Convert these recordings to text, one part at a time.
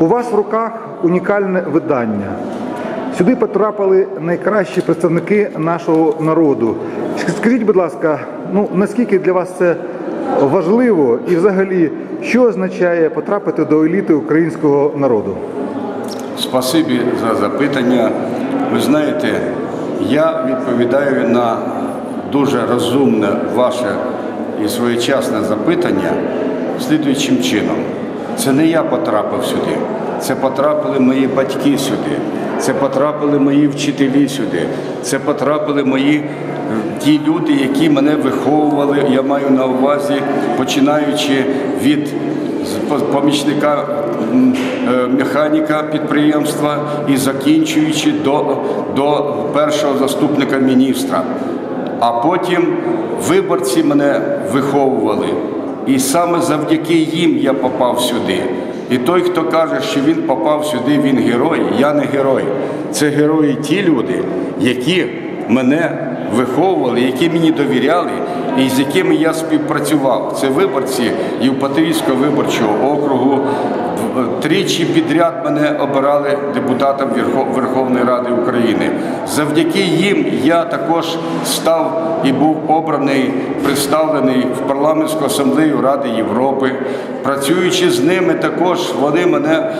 У вас в руках унікальне видання. Сюди потрапили найкращі представники нашого народу. Скажіть, будь ласка, ну наскільки для вас це важливо і взагалі що означає потрапити до еліти українського народу? Спасибі за запитання. Ви знаєте, я відповідаю на дуже розумне ваше і своєчасне запитання слідуючим чином. Це не я потрапив сюди, це потрапили мої батьки сюди, це потрапили мої вчителі сюди, це потрапили мої е, ті люди, які мене виховували. Я маю на увазі, починаючи від помічника е, механіка підприємства і закінчуючи до, до першого заступника міністра. А потім виборці мене виховували. І саме завдяки їм я попав сюди. І той, хто каже, що він попав сюди, він герой, я не герой. Це герої ті люди, які мене виховували, які мені довіряли і з якими я співпрацював. Це виборці Євпаторійського виборчого округу. Тричі підряд мене обирали депутатом Верховної Ради України. Завдяки їм я також став і був обраний, представлений в парламентську асамблею Ради Європи. Працюючи з ними, також вони мене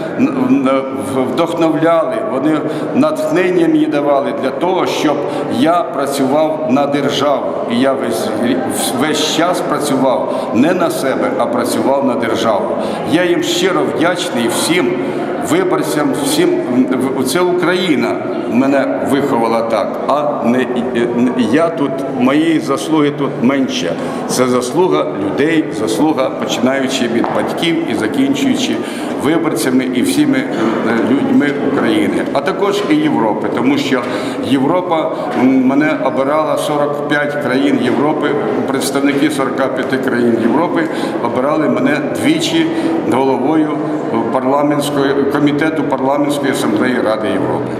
вдохновляли, вони натхнення мені давали для того, щоб я працював на державу. І я весь, весь час працював не на себе, а працював на державу. Я їм щиро вдячний всім виборцям, всім це Україна мене виховала так, а не я тут, моєї заслуги тут менше. Це заслуга людей, заслуга починаючи від батьків і закінчуючи виборцями і всіми е, людьми України, а також і Європи, тому що Європа мене обирала 45 країн Європи, представники 45 країн Європи обирали мене двічі головою парламентської комітету парламентської асамблеї Ради Європи.